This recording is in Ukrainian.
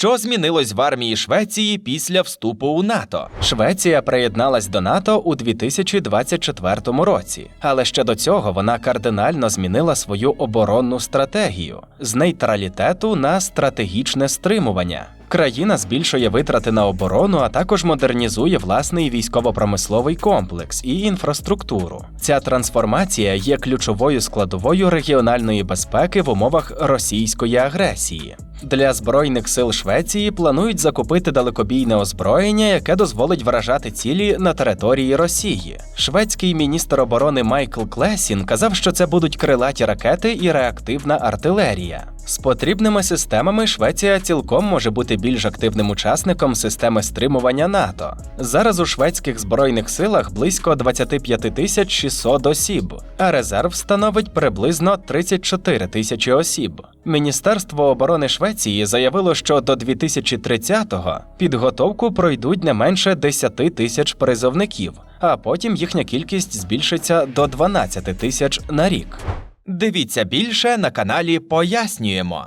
Що змінилось в армії Швеції після вступу у НАТО? Швеція приєдналась до НАТО у 2024 році, але ще до цього вона кардинально змінила свою оборонну стратегію з нейтралітету на стратегічне стримування. Країна збільшує витрати на оборону, а також модернізує власний військово-промисловий комплекс і інфраструктуру. Ця трансформація є ключовою складовою регіональної безпеки в умовах російської агресії. Для збройних сил Швеції планують закупити далекобійне озброєння, яке дозволить вражати цілі на території Росії. Шведський міністр оборони Майкл Клесін казав, що це будуть крилаті ракети і реактивна артилерія. З потрібними системами Швеція цілком може бути більш активним учасником системи стримування НАТО. Зараз у шведських збройних силах близько 25 тисяч 600 осіб, а резерв становить приблизно 34 тисячі осіб. Міністерство оборони Швеції заявило, що до 2030-го підготовку пройдуть не менше 10 тисяч призовників, а потім їхня кількість збільшиться до 12 тисяч на рік. Дивіться більше на каналі Пояснюємо.